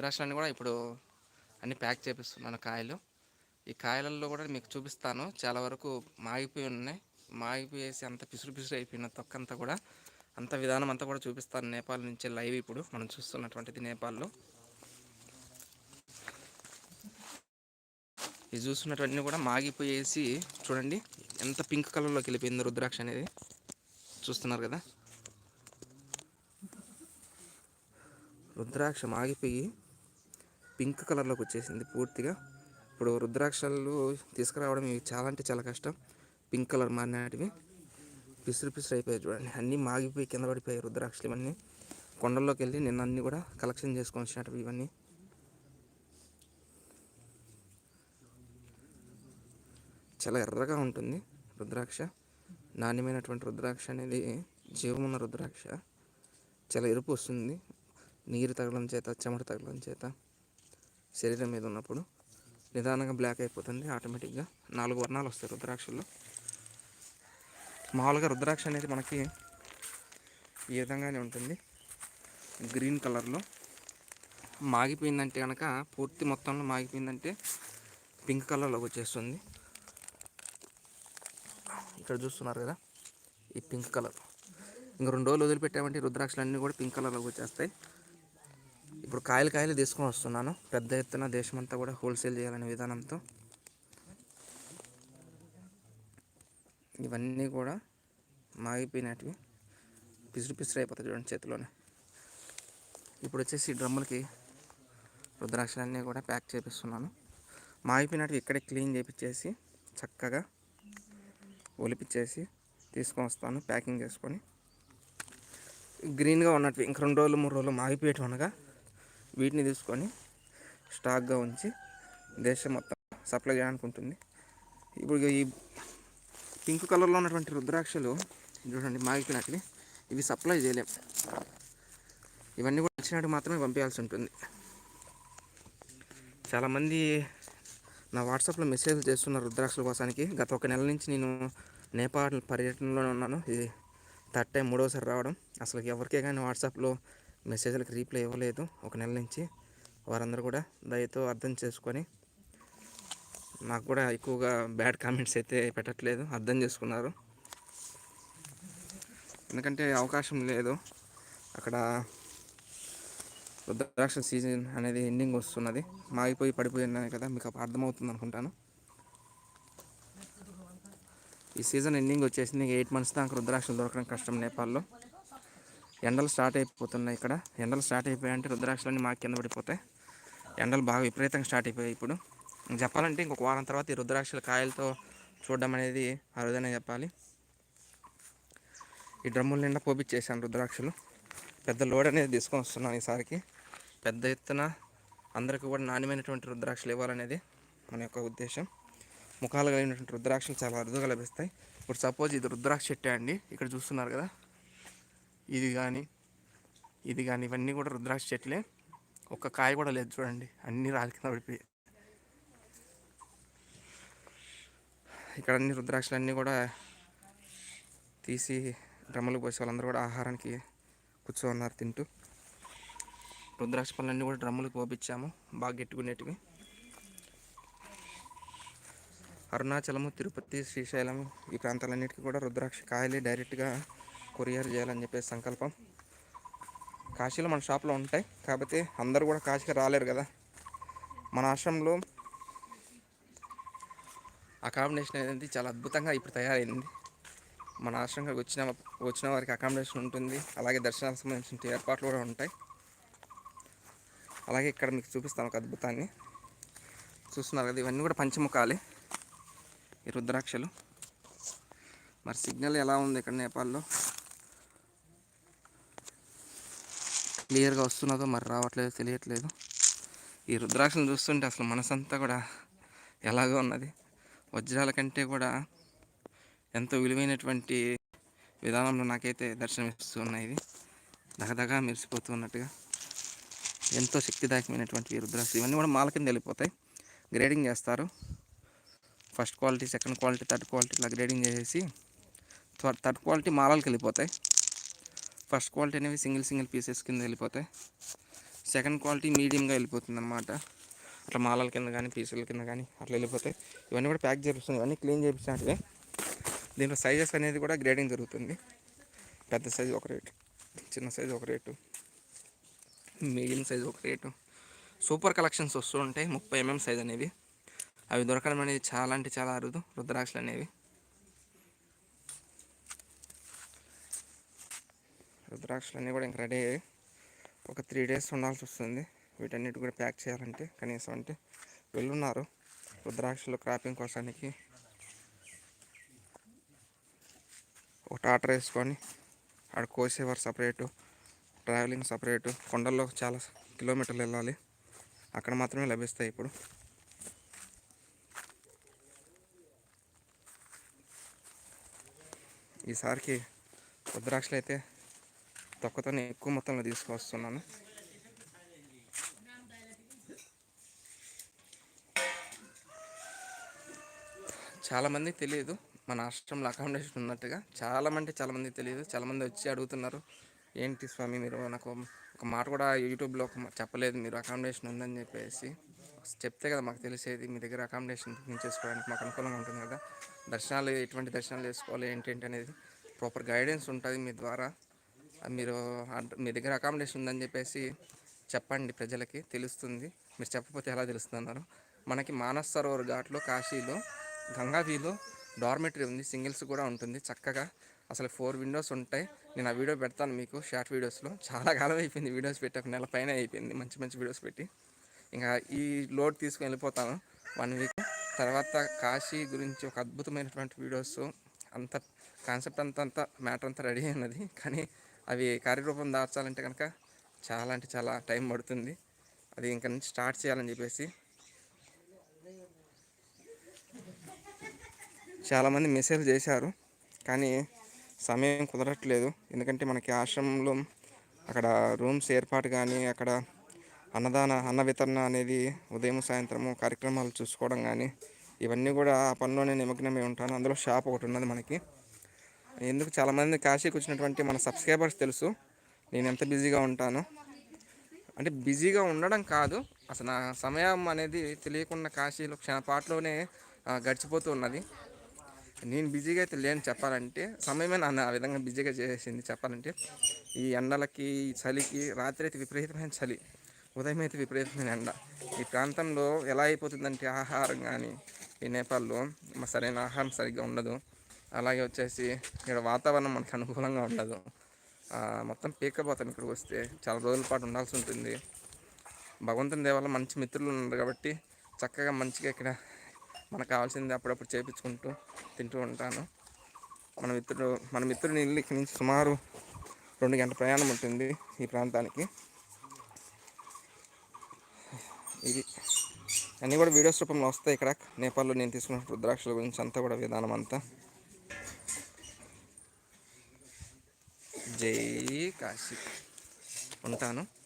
రుద్రాక్షలన్నీ కూడా ఇప్పుడు అన్ని ప్యాక్ చేపిస్తున్నాను కాయలు. ఈ కాయలలో కూడా మీకు చూపిస్తాను. చాలా వరకు మాగిపోయి ఉన్నాయి. మాగిపోయేసి అంత పిసురు పిసురు అయిపోయిన తొక్కంతా కూడా అంత విధానం అంతా కూడా చూపిస్తాను. నేపాల్ నుంచి లైవ్ ఇప్పుడు మనం చూస్తున్నటువంటిది నేపాల్లో. ఇది చూస్తున్నటువంటి కూడా మాగిపోయేసి చూడండి ఎంత పింక్ కలర్లోకి వెళ్ళిపోయిందో రుద్రాక్ష అనేది. చూస్తున్నారు కదా? రుద్రాక్ష మాగిపోయి పింక్ కలర్లోకి వచ్చేసింది పూర్తిగా. ఇప్పుడు రుద్రాక్షలు తీసుకురావడం ఇవి చాలా అంటే చాలా కష్టం. Pink colour మారినటివి. పిసురు పిసురు అయిపోయాయి చూడండి. అన్నీ మాగిపోయి కింద పడిపోయాయి రుద్రాక్షలు ఇవన్నీ. కొండల్లోకి వెళ్ళి నిన్న అన్నీ కూడా కలెక్షన్ చేసుకొని వచ్చినట్టు ఇవన్నీ. చాలా ఎర్రగా ఉంటుంది రుద్రాక్ష. నాణ్యమైనటువంటి రుద్రాక్ష అనేది జీవమున్న రుద్రాక్ష. చాలా ఎరుపు వస్తుంది. నీరు తగలడం చేత చెమట తగలడం చేత. శరీరం మీద ఉన్నప్పుడు నిదానంగా బ్లాక్ అయిపోతుంది ఆటోమేటిక్గా నాలుగు వర్ణాలు వస్తాయి రుద్రాక్షల్లో. మామూలుగా రుద్రాక్ష అనేది మనకి ఈ విధంగానే ఉంటుంది. గ్రీన్ కలర్లో మాగిపోయిందంటే కనుక పూర్తి మొత్తంలో మాగిపోయిందంటే పింక్ కలర్లోకి వచ్చేస్తుంది. ఇక్కడ చూస్తున్నారు కదా ఈ పింక్ కలర్. ఇంకా రెండు రోజులు వదిలిపెట్టామంటే రుద్రాక్షలు అన్నీ కూడా పింక్ కలర్లోకి వచ్చేస్తాయి. ఇప్పుడు కాయలు కాయలు తీసుకొని వస్తున్నాను. పెద్ద ఎత్తున దేశమంతా కూడా హోల్సేల్ చేయాలనే విధానంతో. ఇవన్నీ కూడా మాగిపోయినటివి. పిసురు పిసురు అయిపోతాయి చూడండి చేతిలోనే. ఇప్పుడు వచ్చేసి డ్రమ్ములకి రుద్రాక్షలన్నీ కూడా ప్యాక్ చేపిస్తున్నాను. మాగిపోయినట్టు ఇక్కడే క్లీన్ చేపించేసి చక్కగా ఒలిపించేసి తీసుకొని వస్తాను ప్యాకింగ్ చేసుకొని. గ్రీన్గా ఉన్నట్టు ఇంక రెండు రోజులు మూడు రోజులు మాగిపోయేటి ఉండగా వీటిని తీసుకొని స్టాక్గా ఉంచి దేశం మొత్తం సప్లై చేయడానికి ఉంటుంది ఇప్పుడు ఈ పింక్ కలర్లో ఉన్నటువంటి రుద్రాక్షలు చూడండి మాగిపోయినట్లు. ఇవి సప్లై చేయలేం. ఇవన్నీ కూడా వచ్చినట్టు మాత్రమే పంపించాల్సి ఉంటుంది. చాలామంది నా వాట్సాప్లో మెసేజ్లు చేస్తున్నారు రుద్రాక్షల కోసానికి గత ఒక నెల నుంచి నేను నేపాల్ పర్యటనలోనే ఉన్నాను. ఇది థర్డ్ టైం మూడోసారి రావడం. అసలు ఎవరికే కానీ వాట్సాప్లో మెసేజ్లకు రీప్లై ఇవ్వలేదు. ఒక నెల నుంచి వారందరూ కూడా దయతో అర్థం చేసుకొని నాకు కూడా ఎక్కువగా బ్యాడ్ కామెంట్స్ అయితే పెట్టట్లేదు. అర్థం చేసుకున్నారు. ఎందుకంటే అవకాశం లేదు. అక్కడ రుద్రాక్ష సీజన్ అనేది ఎండింగ్ వస్తున్నది. మాగిపోయి పడిపోయినాయి కదా మీకు అప్పుడు అర్థమవుతుంది అనుకుంటాను. ఈ సీజన్ ఎండింగ్ వచ్చేసింది. ఎయిట్ మంత్స్ దాకా రుద్రాక్షలు దొరకడం కష్టం నేపాల్లో. ఎండలు స్టార్ట్ అయిపోతున్నాయి ఇక్కడ. ఎండలు స్టార్ట్ అయిపోయాయంటే రుద్రాక్షలన్నీ మాకు కింద పడిపోతాయి. ఎండలు బాగా విపరీతంగా స్టార్ట్ అయిపోయాయి ఇప్పుడు. చెప్పాలంటే ఇంకొక వారం తర్వాత ఈ రుద్రాక్షల కాయలతో చూడడం అనేది అరుదనే చెప్పాలి. ఈ డ్రమ్ముల నిండా పోపిచ్చేసాను రుద్రాక్షలు. పెద్ద లోడ్ అనేది తీసుకొని వస్తున్నాను ఈసారికి. పెద్ద ఎత్తున అందరికీ కూడా నాణ్యమైనటువంటి రుద్రాక్షలు ఇవ్వాలనేది మన యొక్క ఉద్దేశం. ముఖాలు కలిగినటువంటి రుద్రాక్షలు చాలా అరుదుగా లభిస్తాయి. ఇప్పుడు సపోజ్ ఇది రుద్రాక్ష చెట్టే అండి. ఇక్కడ చూస్తున్నారు కదా. ఇది కానీ ఇది కానీ ఇవన్నీ కూడా రుద్రాక్ష చెట్లే. ఒక్క కాయ కూడా లేదు చూడండి అన్నీ రాలి కింద పడిపోయాయి. ఇక్కడ అన్ని రుద్రాక్షలు అన్నీ కూడా తీసి డ్రమ్ములు పోసే వాళ్ళందరూ కూడా ఆహారానికి కూర్చో ఉన్నారు తింటూ. రుద్రాక్ష పళ్ళన్నీ కూడా డ్రమ్ములకు పోపించాము బాగా గెట్టుకునేటివి. అరుణాచలము తిరుపతి శ్రీశైలము ఈ ప్రాంతాలన్నిటికీ కూడా రుద్రాక్ష కాయలే డైరెక్ట్గా కొరియర్ చేయాలని చెప్పేసి సంకల్పం. కాశీలో మన షాప్లో ఉంటాయి. కాకపోతే అందరూ కూడా కాశీకి రాలేరు కదా. మన ఆశ్రమంలో అకామిడేషన్ అనేది చాలా అద్భుతంగా ఇప్పుడు తయారైంది. మన ఆశ్రమంకి వచ్చిన వచ్చిన వారికి అకామిడేషన్ ఉంటుంది. అలాగే దర్శనాలకు సంబంధించిన ఏర్పాట్లు కూడా ఉంటాయి. అలాగే ఇక్కడ మీకు చూపిస్తాను ఒక అద్భుతాన్ని. చూస్తున్నారు కదా ఇవన్నీ కూడా పంచముఖాలే. ఈ రుద్రాక్షలు. మరి సిగ్నల్ ఎలా ఉంది ఇక్కడ నేపాల్లో? క్లియర్గా వస్తున్నదో మరి రావట్లేదో తెలియట్లేదు. ఈ రుద్రాక్షలు చూస్తుంటే అసలు మనసంతా కూడా ఎలాగో ఉన్నది. వజ్రాల కంటే కూడా ఎంతో విలువైనటువంటి విధానంలో నాకైతే దర్శనమిస్తూ ఉన్నాయి ఇది దగదగా మెరిసిపోతూ ఉన్నట్టుగా ఎంతో శక్తిదాయకమైనటువంటి రుద్రాక్షలు ఇవన్నీ కూడా మాల కింద వెళ్ళిపోతాయి. గ్రేడింగ్ చేస్తారు. First quality second quality third quality ఇలా గ్రేడింగ్ చేసేసి థర్డ్ క్వాలిటీ మాలలకు వెళ్ళిపోతాయి. ఫస్ట్ క్వాలిటీ అనేవి సింగిల్ సింగిల్ పీసెస్ కింద వెళ్ళిపోతాయి. సెకండ్ క్వాలిటీ మీడియంగా వెళ్ళిపోతుంది అనమాట అట్లా మాలల కింద కానీ పీసుల కింద కానీ అట్లా వెళ్ళిపోతాయి. ఇవన్నీ కూడా ప్యాక్ చేపిస్తుంది ఇవన్నీ క్లీన్ చేపించినట్టువే దీంట్లో సైజెస్ అనేది కూడా గ్రేడింగ్ జరుగుతుంది. పెద్ద సైజు ఒక రేటు చిన్న సైజు ఒక రేటు మీడియం సైజు ఒక రేటు. సూపర్ కలెక్షన్స్ వస్తూ ఉంటాయి. ముప్పై ఎంఎం సైజ్ అనేవి. అవి దొరకడం అనేది చాలా అంటే చాలా అరుదు రుద్రాక్షలు అనేవి. రుద్రాక్షలు అన్నీ కూడా ఇంకా రెడీ అయ్యాయి. ఒక త్రీ డేస్ ఉండాల్సి వస్తుంది. వీటన్నిటి కూడా ప్యాక్ చేయాలంటే కనీసం అంటే వెళ్ళున్నారు. రుద్రాక్షలు క్రాపింగ్ కోసానికి ఒక టాటర్ వేసుకొని ఆడ కోసేవారు సపరేటు ట్రావెలింగ్ సపరేటు. కొండల్లో చాలా కిలోమీటర్లు వెళ్ళాలి. అక్కడ మాత్రమే లభిస్తాయి ఇప్పుడు. ఈసారికి రుద్రాక్షలు అయితే తక్కువతోనే ఎక్కువ మొత్తంలో తీసుకొస్తున్నాను. చాలామంది తెలియదు మన రాష్ట్రంలో అకామిడేషన్ ఉన్నట్టుగా. చాలామంది చాలామంది తెలియదు. చాలామంది వచ్చి అడుగుతున్నారు ఏంటి స్వామి మీరు నాకు ఒక మాట కూడా యూట్యూబ్లో ఒక చెప్పలేదు మీరు అకామిడేషన్ ఉందని చెప్పేసి. చెప్తే కదా మాకు తెలిసేది మీ దగ్గర అకామిడేషన్ బుకింగ్ చేసుకోవడానికి మాకు అనుకూలంగా ఉంటుంది కదా. దర్శనాలు ఎటువంటి దర్శనాలు చేసుకోవాలి ఏంటి అనేది ప్రాపర్ గైడెన్స్ ఉంటుంది మీ ద్వారా. మీరు అడ్- మీ దగ్గర అకామిడేషన్ ఉందని చెప్పేసి చెప్పండి ప్రజలకి తెలుస్తుంది. మీరు చెప్పకపోతే ఎలా తెలుస్తున్నారు మనకి మానస్ సరోవర్ ఘాట్లో కాశీలో గంగావీలో డార్మెటరీ ఉంది. సింగిల్స్ కూడా ఉంటుంది. చక్కగా అసలు ఫోర్ విండోస్ ఉంటాయి. నేను ఆ వీడియో పెడతాను మీకు షార్ట్ వీడియోస్లో చాలా కాలం అయిపోయింది వీడియోస్ పెట్టి ఒక నెల పైన అయిపోయింది. మంచి మంచి వీడియోస్ పెట్టి. ఇంకా ఈ లోడ్ తీసుకుని వెళ్ళిపోతాను వన్ వీక్ తర్వాత కాశీ గురించి ఒక అద్భుతమైనటువంటి వీడియోస్ అంత కాన్సెప్ట్ అంతా అంతా మ్యాటర్ అంతా రెడీ అయినది. కానీ అవి కార్యరూపం దాల్చాలంటే కనుక చాలా అంటే చాలా టైం పడుతుంది. అది ఇంకా నుంచి స్టార్ట్ చేయాలని చెప్పేసి చాలామంది మెసేజ్ చేశారు. కానీ సమయం కుదరట్లేదు. ఎందుకంటే మనకి ఆశ్రమంలో అక్కడ రూమ్స్ ఏర్పాటు కానీ అక్కడ అన్నదాన అన్న వితరణ అనేది ఉదయం సాయంత్రము కార్యక్రమాలు చూసుకోవడం కానీ ఇవన్నీ కూడా ఆ పనిలోనే నిమగ్నమై ఉంటాను. అందులో షాప్ ఒకటి ఉన్నది మనకి. ఎందుకు చాలామంది కాశీకి వచ్చినటువంటి మన సబ్స్క్రైబర్స్ తెలుసు. నేను ఎంత బిజీగా ఉంటాను. అంటే బిజీగా ఉండడం కాదు. అసలు నా సమయం అనేది తెలియకుండా కాశీలో క్షణపాట్లోనే గడిచిపోతూ ఉన్నది. నేను బిజీగా అయితే లేని చెప్పాలంటే. సమయమే నన్ను ఆ విధంగా బిజీగా చేసింది చెప్పాలంటే. ఈ ఎండలకి ఈ చలికి రాత్రి అయితే విపరీతమైన చలి ఉదయం అయితే విపరీతమైన ఎండ. ఈ ప్రాంతంలో ఎలా అయిపోతుందంటే ఆహారం కానీ ఈ నేపాల్లో సరైన ఆహారం సరిగ్గా ఉండదు. అలాగే వచ్చేసి ఇక్కడ వాతావరణం మనకు అనుకూలంగా ఉండదు. మొత్తం పీకపోతాం ఇక్కడికి వస్తే చాలా రోజుల పాటు ఉండాల్సి ఉంటుంది. భగవంతుని దేవాల మంచి మిత్రులు ఉన్నారు కాబట్టి చక్కగా మంచిగా ఇక్కడ మనకు కావాల్సింది అప్పుడప్పుడు చేపించుకుంటూ తింటూ ఉంటాను. మన మిత్రుడు మన మిత్రుని ఇల్లు ఇక్కడి నుంచి సుమారు రెండు గంటల ప్రయాణం ఉంటుంది ఈ ప్రాంతానికి. ఇది అన్నీ కూడా వీడియోస్ రూపంలో వస్తాయి ఇక్కడ. నేపాల్లో నేను తీసుకున్న రుద్రాక్షల గురించి అంతా కూడా విధానం అంతా. జై కాశీ. ఉంటాను.